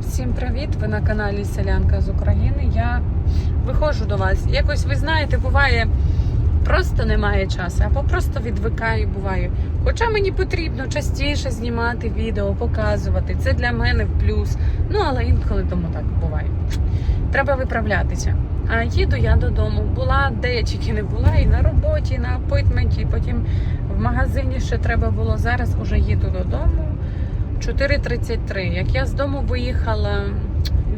Всім привіт! Ви на каналі Селянка з України. Я виходжу до вас. Якось ви знаєте, буває просто немає часу, або просто відвикаю, буває. Хоча мені потрібно частіше знімати відео, показувати. Це для мене в плюс. Ну але інколи тому так буває. Треба виправлятися. А їду я додому. Була де тільки не була, і на роботі, і на апойтменті, і потім в магазині ще треба було. Зараз уже їду додому. 4.33. Як я з дому виїхала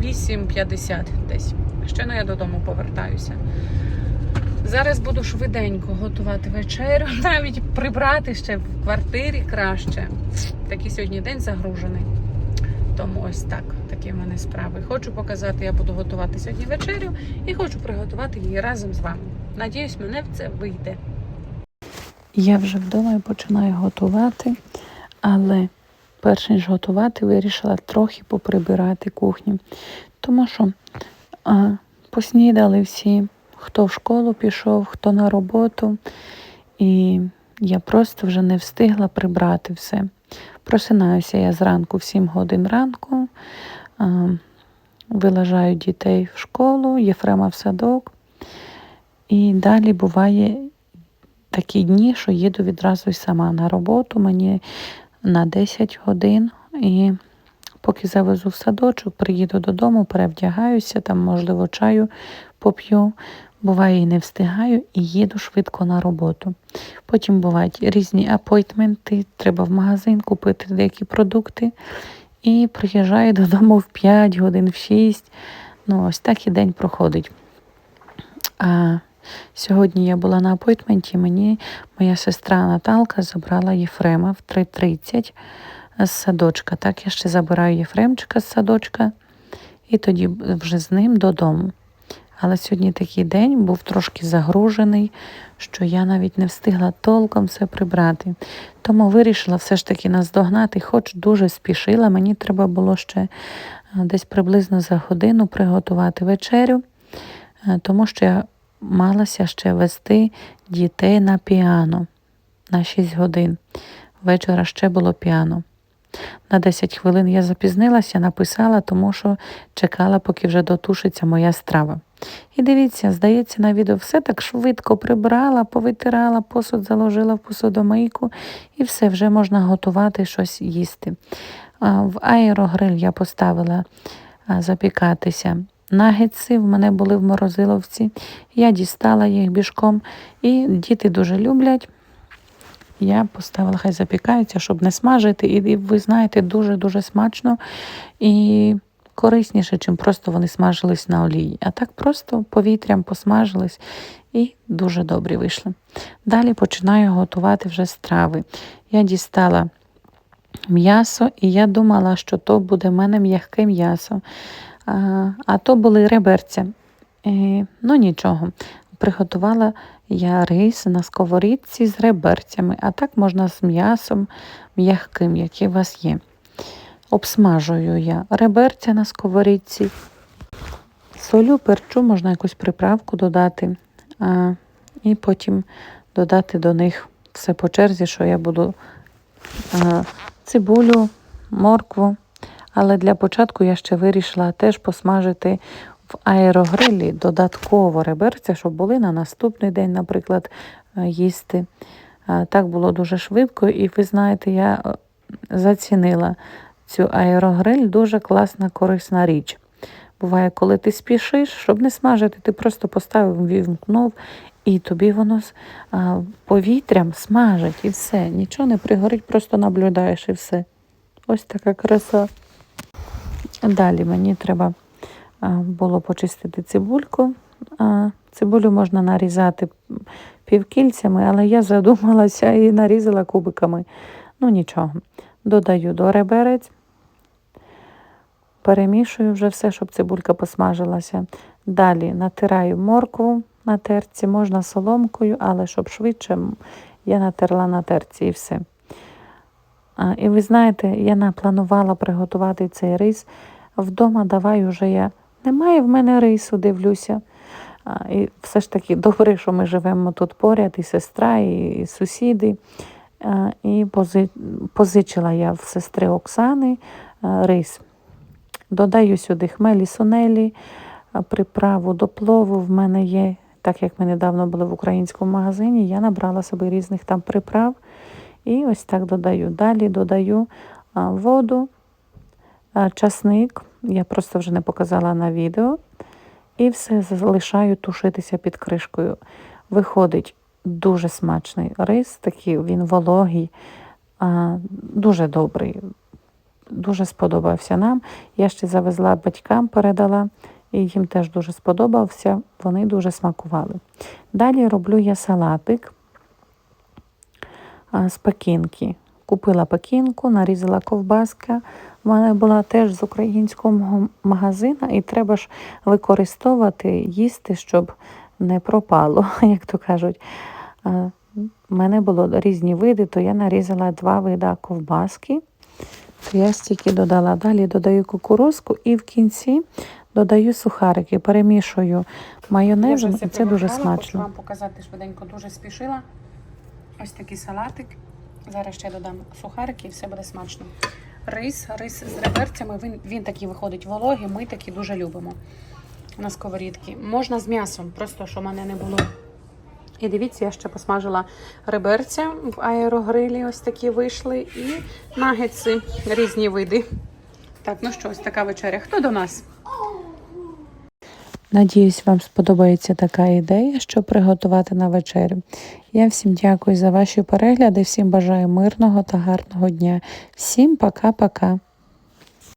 8.50 десь. Щойно я додому повертаюся. Зараз буду швиденько готувати вечерю, навіть прибрати ще в квартирі краще. Такий сьогодні день загружений. Тому ось так, такі в мене справи. Хочу показати, я буду готувати сьогодні вечерю і хочу приготувати її разом з вами. Надіюсь, мене в це вийде. Я вже вдома і починаю готувати, але перш ніж готувати, вирішила трохи поприбирати кухню. Тому що а, поснідали всі, хто в школу пішов, хто на роботу. І я просто вже не встигла прибрати все. Просинаюся я зранку в 7 годин ранку, а, вилажаю дітей в школу, Єфрема в садок. І далі буває такі дні, що їду відразу й сама на роботу. Мені на 10 годин. І поки завезу в садочок, приїду додому, перевдягаюся, там, можливо, чаю поп'ю. Буває, і не встигаю, і їду швидко на роботу. Потім бувають різні апойтменти, треба в магазин купити деякі продукти. І приїжджаю додому в 5 годин, в 6. Ну, ось так і день проходить. А Сьогодні я була на апойтменті, мені моя сестра Наталка забрала Єфрема в 3.30 з садочка. Так, я ще забираю Єфремчика з садочка і тоді вже з ним додому. Але сьогодні такий день був трошки загружений, що я навіть не встигла толком все прибрати. Тому вирішила все ж таки наздогнати, хоч дуже спішила. Мені треба було ще десь приблизно за годину приготувати вечерю, тому що я малася ще вести дітей на піано на 6 годин. Вечора ще було піано. На 10 хвилин я запізнилася, написала, тому що чекала, поки вже дотушиться моя страва. І дивіться, здається, на відео все так швидко прибрала, повитирала, посуд заложила в посудомийку і все, вже можна готувати щось їсти. В аерогриль я поставила запікатися нагетси в мене були в морозиловці. Я дістала їх бішком, і діти дуже люблять. Я поставила, хай запікаються, щоб не смажити. І ви знаєте, дуже-дуже смачно і корисніше, чим просто вони смажились на олії. А так просто повітрям посмажились і дуже добрі вийшли. Далі починаю готувати вже страви. Я дістала м'ясо, і я думала, що то буде в мене м'яке м'ясо. А, то були реберця. Ну нічого. Приготувала я рис на сковорідці з реберцями, а так можна з м'ясом м'яким, який у вас є. Обсмажую я реберця на сковорідці, солю, перчу, можна якусь приправку додати, а, і потім додати до них все по черзі, що я буду а, цибулю, моркву. Але для початку я ще вирішила теж посмажити в аерогрилі додатково реберця, щоб були на наступний день, наприклад, е, їсти. Так було дуже швидко, і ви знаєте, я е, зацінила цю аерогриль дуже класна, корисна річ. Буває, коли ти спішиш, щоб не смажити, ти просто поставив, вімкнув, і тобі воно з повітрям смажить і все. Нічого не пригорить, просто наблюдаєш і все. Ось така краса. Далі мені треба було почистити цибульку. Цибулю можна нарізати півкільцями, але я задумалася і нарізала кубиками. Ну нічого. Додаю до реберець, перемішую вже все, щоб цибулька посмажилася. Далі натираю моркву на терці, можна соломкою, але щоб швидше я натерла на терці і все. І ви знаєте, я напланувала приготувати цей рис. Вдома давай уже я. Немає в мене рису, дивлюся. І все ж таки добре, що ми живемо тут поряд, і сестра, і сусіди. І позичила я в сестри Оксани рис. Додаю сюди хмелі сунелі, а, приправу до плову. В мене є, так як ми недавно були в українському магазині, я набрала собі різних там приправ. І ось так додаю. Далі додаю а, воду, а, часник. Я просто вже не показала на відео. І все залишаю тушитися під кришкою. Виходить дуже смачний рис, такий він вологий, дуже добрий. Дуже сподобався нам. Я ще завезла батькам, передала, і їм теж дуже сподобався. Вони дуже смакували. Далі роблю я салатик з пекінки. Купила пекінку, нарізала ковбаска. У мене була теж з українського магазину, і треба ж використовувати, їсти, щоб не пропало, як то кажуть. У мене було різні види, то я нарізала два види ковбаски. То я стільки додала. Далі додаю кукурузку і в кінці додаю сухарики, перемішую майонезом, і це дуже приготувала, Хочу смачно. вам показати швиденько, дуже спішила. Ось такий салатик. Зараз ще додам сухарики і все буде смачно. Рис, рис з реберцями, він, він такий виходить вологий, ми такі дуже любимо на сковорідці. Можна з м'ясом, просто що в мене не було. І дивіться, я ще посмажила реберця в аерогрилі, ось такі вийшли, і нагетси, різні види. Так, ну що, ось така вечеря. Хто до нас? Надіюсь, вам сподобається така ідея, що приготувати на вечерю. Я всім дякую за ваші перегляди, всім бажаю мирного та гарного дня. Всім пока-пока.